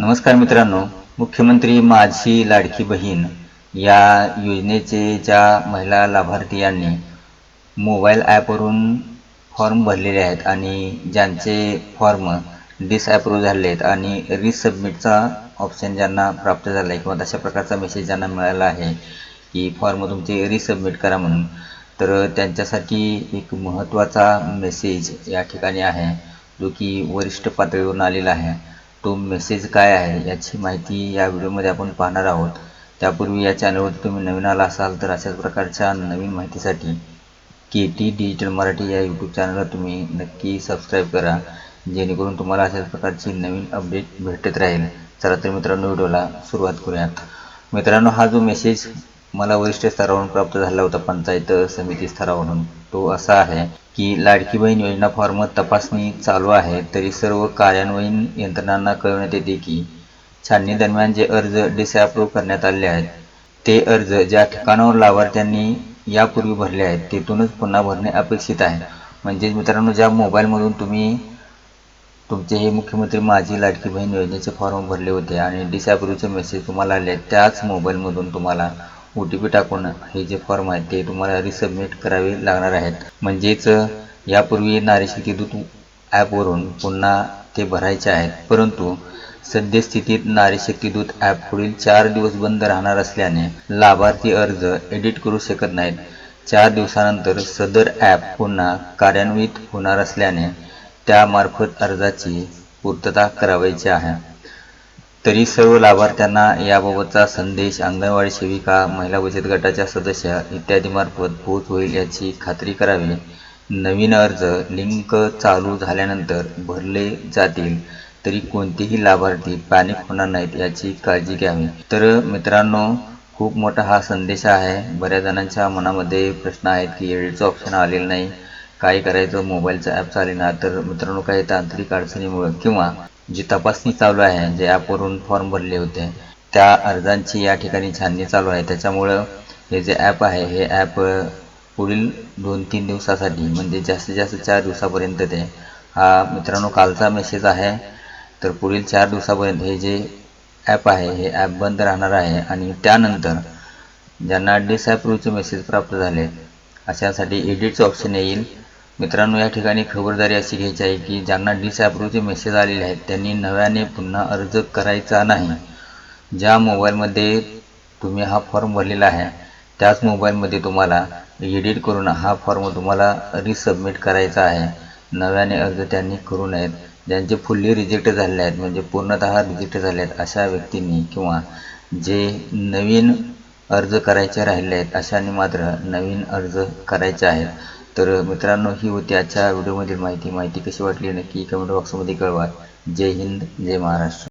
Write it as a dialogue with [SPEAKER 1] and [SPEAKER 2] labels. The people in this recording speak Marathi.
[SPEAKER 1] नमस्कार मित्रांनो. मुख्यमंत्री माझी लाडकी बहीण या योजनेचे ज्या महिला लाभार्थी यांनी मोबाईल ॲपवरून फॉर्म भरलेले आहेत आणि ज्यांचे फॉर्म डिसॲप्रूव्ह झाले आहेत आणि रिसबमिटचा ऑप्शन ज्यांना प्राप्त झाला आहे किंवा तशा प्रकारचा मेसेज ज्यांना मिळाला आहे की फॉर्म तुमचे रिसबमिट करा म्हणून. तर त्यांच्यासाठी एक महत्त्वाचा मेसेज या ठिकाणी आहे जो की वरिष्ठ पातळीवरून आलेला आहे. तो मेसेज काय आहे याची माहिती या व्हिडिओमध्ये आपण पाहणार आहोत. त्यापूर्वी या चॅनलवरती तुम्ही नवीन आला असाल तर अशाच प्रकारच्या नवीन माहितीसाठी के टी डिजिटल मराठी या यूट्यूब चॅनलला तुम्ही नक्की सबस्क्राईब करा जेणेकरून तुम्हाला अशाच प्रकारची नवीन अपडेट भेटत राहील. चला तर मित्रांनो व्हिडिओला सुरुवात करूयात. मित्रांनो हा जो मेसेज मला वरिष्ठ स्तरावरून प्राप्त झाला होता पंचायत समिती स्तरावरून. तो असा आहे की लाडकी बहीण योजना फॉर्म तपासणी चालू आहे तरी सर्व कार्यान्वयीन यंत्रणांना कळवण्यात येते की छाननी दरम्यान जे अर्ज डिसॲप्रूव्ह करण्यात आले आहेत ते अर्ज ज्या ठिकाणावर लाभार्थ्यांनी यापूर्वी भरले आहेत तेथूनच पुन्हा भरणे अपेक्षित आहे. म्हणजेच मित्रांनो ज्या मोबाईलमधून तुम्ही तुमचे हे मुख्यमंत्री माझी लाडकी बहीण योजनेचे फॉर्म भरले होते आणि डिसॲप्रूव्हचे मेसेज तुम्हाला आले त्याच मोबाईलमधून तुम्हाला ओ टी पी टाकून हे जे फॉर्म आहेत ते तुम्हाला रिसबमिट करावे लागणार आहेत. म्हणजेच यापूर्वी नारी शक्ती दूत ॲपवरून पुन्हा ते भरायचे आहेत. परंतु सद्यस्थितीत नारी दूत ॲप पुढील चार दिवस बंद राहणार असल्याने लाभार्थी अर्ज एडिट करू शकत नाहीत. चार दिवसानंतर सदर ॲप पुन्हा कार्यान्वित होणार असल्याने त्यामार्फत अर्जाची पूर्तता करावायची आहे. तरी सर्व लाभार्थ्यांना याबाबतचा संदेश अंगणवाडी सेविका महिला बचत गटाच्या सदस्य इत्यादीमार्फत पोहोच होईल याची खात्री करावी. नवीन अर्ज लिंक चालू झाल्यानंतर भरले जातील. तरी कोणतेही लाभार्थी पॅनिक होणार नाहीत याची काळजी घ्यावी. तर मित्रांनो खूप मोठा हा संदेश आहे. बऱ्याच जणांच्या मनामध्ये प्रश्न आहेत की एडीचं ऑप्शन आलेलं नाही. काय करायचं? मोबाईलचं ॲप चालेना. तर मित्रांनो काही तांत्रिक अडचणीमुळं किंवा जी तपासणी चालू आहे जे ॲपवरून फॉर्म भरले होते त्या अर्जांची या ठिकाणी छाननी चालू आहे. त्याच्यामुळं हे जे ॲप आहे हे ॲप पुढील दोन तीन दिवसासाठी म्हणजे जास्तीत जास्त चार दिवसापर्यंत ते हा मित्रांनो कालचा मेसेज आहे. तर पुढील चार दिवसापर्यंत हे जे ॲप आहे हे ॲप बंद राहणार आहे. आणि त्यानंतर ज्यांना डिसॲप्रूव्हचे मेसेज प्राप्त झाले अशासाठी एडिटचं ऑप्शन येईल. मित्रांनो या ठिकाणी खबरदारी अशी घ्यायची आहे की ज्यांना डिसॲप्रूव्हचे मेसेज आलेले आहेत त्यांनी नव्याने पुन्हा अर्ज करायचा नाही. ज्या मोबाईलमध्ये तुम्ही हा फॉर्म भरलेला आहे त्याच मोबाईलमध्ये तुम्हाला एडिट करून हा फॉर्म तुम्हाला रिसबमिट करायचा आहे. नव्याने अर्ज त्यांनी करू नयेत. ज्यांचे फुल्ली रिजेक्ट झाले आहेत म्हणजे पूर्णतः रिजेक्ट झाले आहेत अशा व्यक्तींनी किंवा जे नवीन अर्ज करायचे राहिले आहेत अशांनी मात्र नवीन अर्ज करायचे आहेत. तर मित्रांनो ही होती आजच्या व्हिडिओमधील माहिती. माहिती कशी वाटली नक्की कमेंट बॉक्समध्ये कळवा. जय हिंद जय महाराष्ट्र.